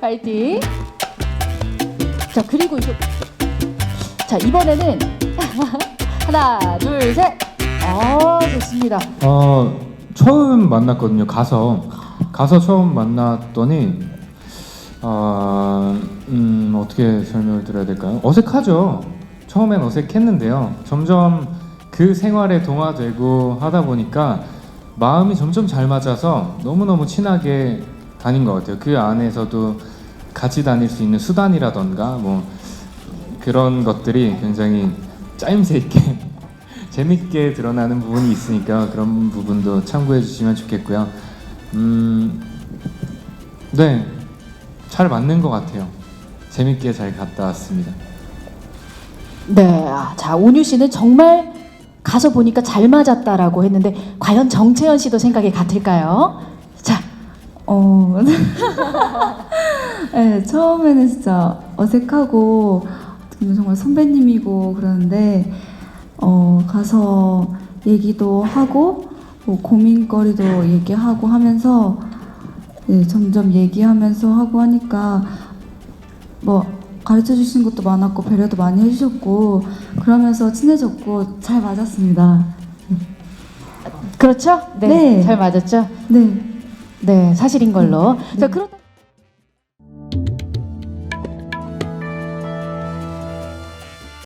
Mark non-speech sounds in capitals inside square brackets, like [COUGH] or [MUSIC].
파이팅. 자 그리고 이거 자 이번에는 [LAUGHS] 하나 둘 셋. 아 좋습니다. 어 처음 만났거든요. 가서 가서 처음 만났더니 어, 음, 어떻게 설명을 드려야 될까요? 어색하죠. 처음엔 어색했는데요. 점점 그 생활에 동화되고 하다 보니까 마음이 점점 잘 맞아서 너무너무 친하게 다닌 것 같아요. 그 안에서도 같이 다닐 수 있는 수단이라던가 뭐 그런 것들이 굉장히 짜임새 있게 [LAUGHS] 재밌게 드러나는 부분이 있으니까 그런 부분도 참고해 주시면 좋겠고요. 음, 네, 잘 맞는 것 같아요. 재밌게 잘 갔다 왔습니다. 네, 아, 자 온유 씨는 정말 가서 보니까 잘 맞았다라고 했는데 과연 정채연 씨도 생각이 같을까요? 자, 어, [LAUGHS] 네, 처음에는 진짜 어색하고 정말 선배님이고 그러는데 어, 가서 얘기도 하고 뭐 고민거리도 얘기하고 하면서 네, 점점 얘기하면서 하고 하니까 뭐 가르쳐 주신 것도 많았고 배려도 많이 해주셨고 그러면서 친해졌고 잘 맞았습니다. 그렇죠? 네, 네. 잘 맞았죠? 네. 네, 사실인 걸로. 자, 그렇다.